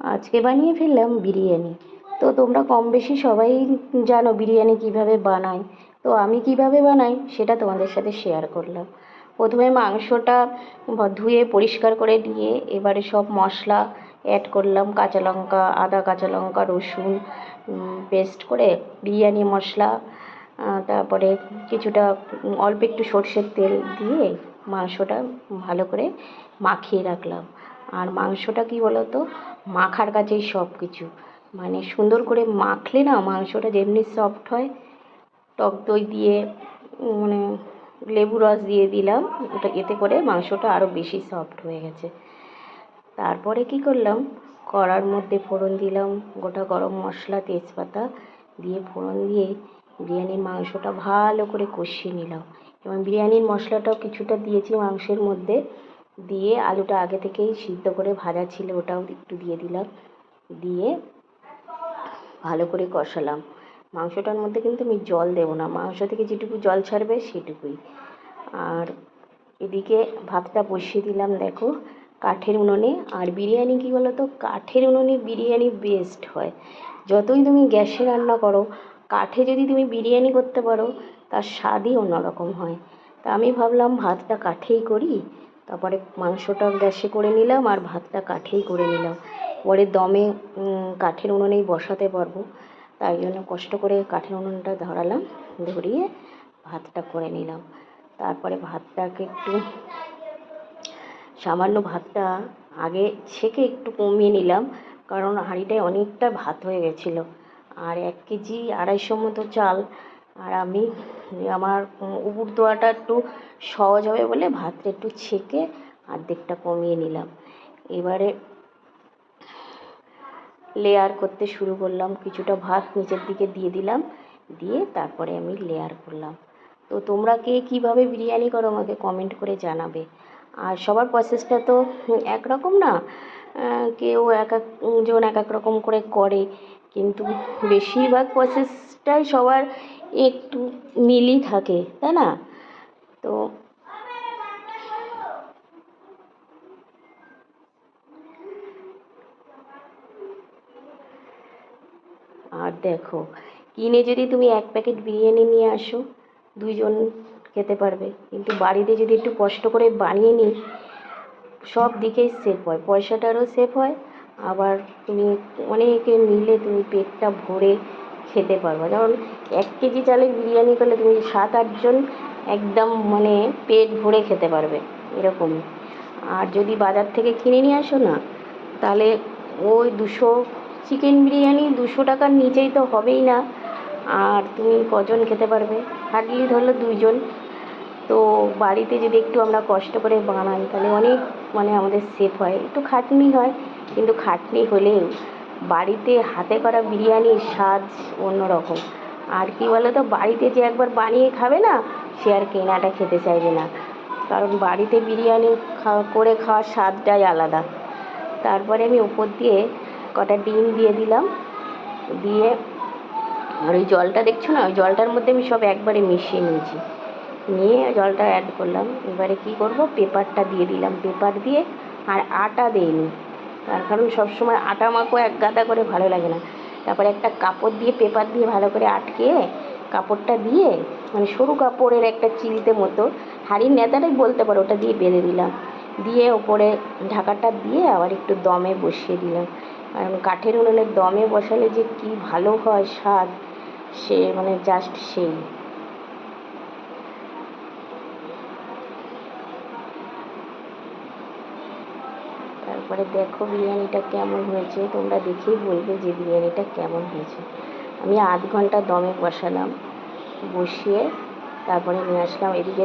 আজকে বানিয়ে ফেললাম বিরিয়ানি। তো তোমরা কম বেশি সবাই জানো বিরিয়ানি কীভাবে বানাই তো আমি কীভাবে বানাই সেটা তোমাদের সাথে শেয়ার করলাম। প্রথমে মাংসটা ধুয়ে পরিষ্কার করে নিয়ে এবারে সব মশলা অ্যাড করলাম। কাঁচা লঙ্কা, আদা, কাঁচা লঙ্কা, রসুন পেস্ট করে বিরিয়ানি মশলা তারপরে কিছুটা অল্প একটু সর্ষের তেল দিয়ে মাংসটা ভালো করে মাখিয়ে রাখলাম। আর মাংসটা কী বলো তো মাখার কাছেই সব কিছু মানে সুন্দর করে মাখলে না মাংসটা যেমনি সফট হয়, টক দই দিয়ে মানে লেবু রস দিয়ে দিলাম, ওটা এতে করে মাংসটা আরও বেশি সফট হয়ে গেছে। তারপরে কী করলাম? কড়ার মধ্যে ফোড়ন দিলাম, গোটা গরম মশলা, তেজপাতা দিয়ে ফোড়ন দিয়ে বিরিয়ানির মাংসটা ভালো করে কষিয়ে নিলাম। এবং বিরিয়ানির মশলাটাও কিছুটা দিয়েছি মাংসের মধ্যে। দিয়ে আলুটা আগে থেকেই সিদ্ধ করে ভাজা ছিল, ওটাও একটু দিয়ে দিলাম। দিয়ে ভালো করে কষালাম। মাংসটার মধ্যে কিন্তু আমি জল দেবো না, মাংস থেকে যেটুকু জল ছাড়বে সেটুকুই। আর এদিকে ভাতটা বসিয়ে দিলাম, দেখো, কাঠের উনুনে। আর বিরিয়ানি কী বলো তো কাঠের উনুনে বিরিয়ানি বেস্ট হয়। যতই তুমি গ্যাসে রান্না করো, কাঠে যদি তুমি বিরিয়ানি করতে পারো, তার স্বাদই অন্যরকম হয়। তা আমি ভাবলাম ভাতটা কাঠেই করি তারপরে মাংসটা গ্যাসে করে নিলাম আর ভাতটা কাঠেই করে নিলাম। পরে দমে কাঠের উনুনেই বসাতে পারব। তাই জন্য কষ্ট করে কাঠের উনুনটা ধরালাম, ধরিয়ে ভাতটা করে নিলাম। তারপরে ভাতটাকে একটু, সামান্য ভাতটা আগে ছেঁকে একটু কমিয়ে নিলাম, কারণ হাঁড়িটায় অনেকটা ভাত হয়ে গেছিল। আর এক কেজি আড়াইশো মতো চাল আর আমি, আমার উপর দেওয়াটা একটু সহজ হবে বলে ভাতটা একটু ছেঁকে অর্ধেকটা কমিয়ে নিলাম। এবারে লেয়ার করতে শুরু করলাম, কিছুটা ভাত নিচের দিকে দিয়ে দিলাম, দিয়ে তারপরে আমি লেয়ার করলাম। তো তোমরা কে কীভাবে বিরিয়ানি করো আমাকে কমেন্ট করে জানাবে। আর সবার প্রসেসটা তো একরকম না কেউ এক একজন এক এক রকম করে করে, কিন্তু বেশিরভাগ প্রসেসটাই সবার একটু মিলই থাকে, তাই না? তো আর দেখো, কিনে যদি তুমি এক প্যাকেট বিরিয়ানি নিয়ে আসো, দুইজন খেতে পারবে। কিন্তু বাড়িতে যদি একটু কষ্ট করে বানিয়ে নিই, সব দিকেই সেফ হয়। পয়সাটারও সেফ হয়, আবার তুমি অনেকে মিলে তুমি পেটটা ভরে খেতে পারবে। যেমন এক কেজি চালের বিরিয়ানি করলে তুমি সাত আটজন একদম মানে পেট ভরে খেতে পারবে এরকমই আর যদি বাজার থেকে কিনে নিয়ে আসো না, তাহলে ওই দুশো চিকেন বিরিয়ানি দুশো টাকার নিচেই তো হবেই না। আর তুমি কজন খেতে পারবে? হার্ডলি ধরলো দুইজন। তো বাড়িতে যদি একটু আমরা কষ্ট করে বানাই, তাহলে অনেক মানে আমাদের সেফ হয়। একটু খাটনি হয়, কিন্তু খাটনি হলেও বাড়িতে হাতে করা বিরিয়ানির স্বাদ অন্যরকম। আর কী বলো তো বাড়িতে যে একবার বানিয়ে খাবে না, সে আর কেনাটা খেতে চাইবে না। কারণ বাড়িতে বিরিয়ানি করে খাওয়ার স্বাদটাই আলাদা। তারপরে আমি উপর দিয়ে কটা ডিম দিয়ে দিলাম। দিয়ে আর ওই জলটা দেখছ না, ওই জলটার মধ্যে আমি সব একবারে মিশিয়ে নিয়েছি। নিয়ে জলটা অ্যাড করলাম। এবারে কী করব? পেপারটা দিয়ে দিলাম। পেপার দিয়ে আর আটা দিইনি তার কারণ সবসময় আটা মাখো এক গাদা করে ভালো লাগে না। তারপরে একটা কাপড় দিয়ে, পেপার দিয়ে ভালো করে আটকে কাপড়টা দিয়ে মানে সরু কাপড়ের একটা চিলতে মতো হাঁড়ির নেতাটাই বলতে পারো, ওটা দিয়ে বেঁধে দিলাম। দিয়ে ওপরে ঢাকাটা দিয়ে আবার একটু দমে বসিয়ে দিলাম। কারণ কাঠের উনুনের দমে বসালে যে কি ভালো হয় স্বাদ, সে মানে জাস্ট সেই। তারপরে দেখো বিরিয়ানিটা কেমন হয়েছে, তোমরা দেখেই বলবে যে বিরিয়ানিটা কেমন হয়েছে। আমি আধ ঘণ্টা দমে বসালাম, বসিয়ে তারপরে নিয়ে আসলাম, এদিকে